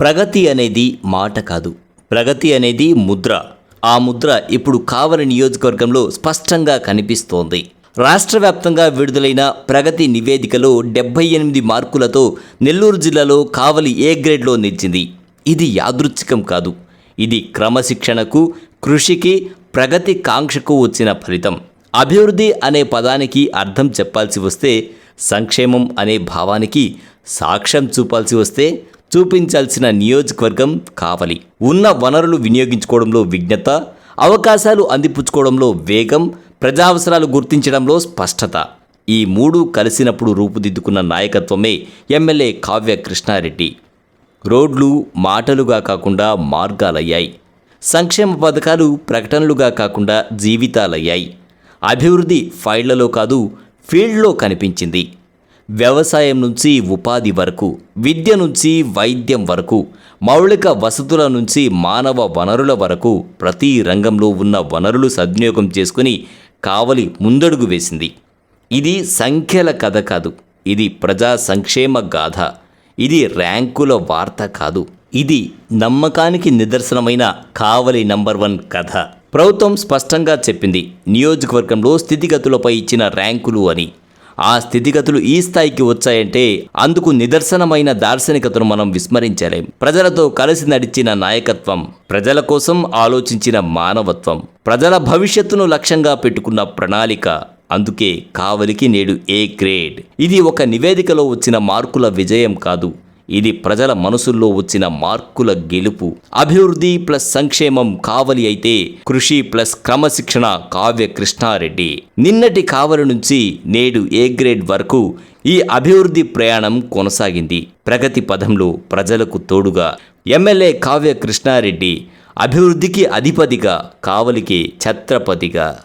ప్రగతి అనేది మాట కాదు. ప్రగతి అనేది ముద్ర. ఆ ముద్ర ఇప్పుడు కావలి నియోజకవర్గంలో స్పష్టంగా కనిపిస్తోంది. రాష్ట్ర వ్యాప్తంగా విడుదలైన ప్రగతి నివేదికలో డెబ్బై ఎనిమిది మార్కులతో నెల్లూరు జిల్లాలో కావలి ఏ గ్రేడ్లో నిలిచింది? ఇది యాదృచ్ఛికం కాదు. ఇది క్రమశిక్షణకు కృషికి ప్రగతి కాంక్షకు వచ్చిన ఫలితం. అభివృద్ధి అనే పదానికి అర్థం చెప్పాల్సి వస్తే సంక్షేమం అనే భావానికి సాక్ష్యం చూపాల్సి వస్తే చూపించాల్సిన నియోజకవర్గం కావలి. ఉన్న వనరులు వినియోగించుకోవడంలో విజ్ఞత అవకాశాలు అందిపుచ్చుకోవడంలో వేగం ప్రజావసరాలు గుర్తించడంలో స్పష్టత. ఈ మూడు కలిసినప్పుడు రూపుదిద్దుకున్న నాయకత్వమే ఎమ్మెల్యే కావ్య కృష్ణారెడ్డి. రోడ్లు మాటలుగా కాకుండా మార్గాలయ్యాయి. సంక్షేమ పథకాలు ప్రకటనలుగా కాకుండా జీవితాలయ్యాయి. అభివృద్ధి ఫైళ్ళలో కాదు ఫీల్డ్లో కనిపించింది. వ్యవసాయం నుంచి ఉపాధి వరకు విద్య నుంచి వైద్యం వరకు మౌలిక వసతుల నుంచి మానవ వనరుల వరకు ప్రతి రంగంలో ఉన్న వనరులు సద్వినియోగం చేసుకుని కావలి ముందడుగు వేసింది. ఇది సంఖ్యల కథ కాదు ఇది ప్రజా సంక్షేమ గాథ ఇది ర్యాంకుల వార్త కాదు ఇది నమ్మకానికి నిదర్శనమైన కావలి నంబర్ వన్ కథ. ప్రభుత్వం స్పష్టంగా చెప్పింది నియోజకవర్గంలో స్థితిగతులపై ఇచ్చిన ర్యాంకులు అని. ఆ స్థితిగతులు ఈ స్థాయికి వచ్చాయంటే అందుకు నిదర్శనమైన దార్శనికతను మనం విస్మరించలేం. ప్రజలతో కలిసి నడిచిన నాయకత్వం ప్రజల కోసం ఆలోచించిన మానవత్వం ప్రజల భవిష్యత్తును లక్ష్యంగా పెట్టుకున్న ప్రణాళిక అందుకే కావలికి నేడు ఏ గ్రేడ్. ఇది ఒక నివేదికలో వచ్చిన మార్కుల విజయం కాదు. ఇది ప్రజల మనసుల్లో వచ్చిన మార్కుల గెలుపు. అభివృద్ధి ప్లస్ సంక్షేమం కావలి అయితే కృషి ప్లస్ క్రమశిక్షణ కావ్య కృష్ణారెడ్డి. నిన్నటి కావలి నుంచి నేడు ఏ గ్రేడ్ వరకు ఈ అభివృద్ధి ప్రయాణం కొనసాగింది. ప్రగతి పదంలో ప్రజలకు తోడుగా ఎమ్మెల్యే కావ్య కృష్ణారెడ్డి అభివృద్ధికి అధిపతిగా కావలికి ఛత్రపతిగా.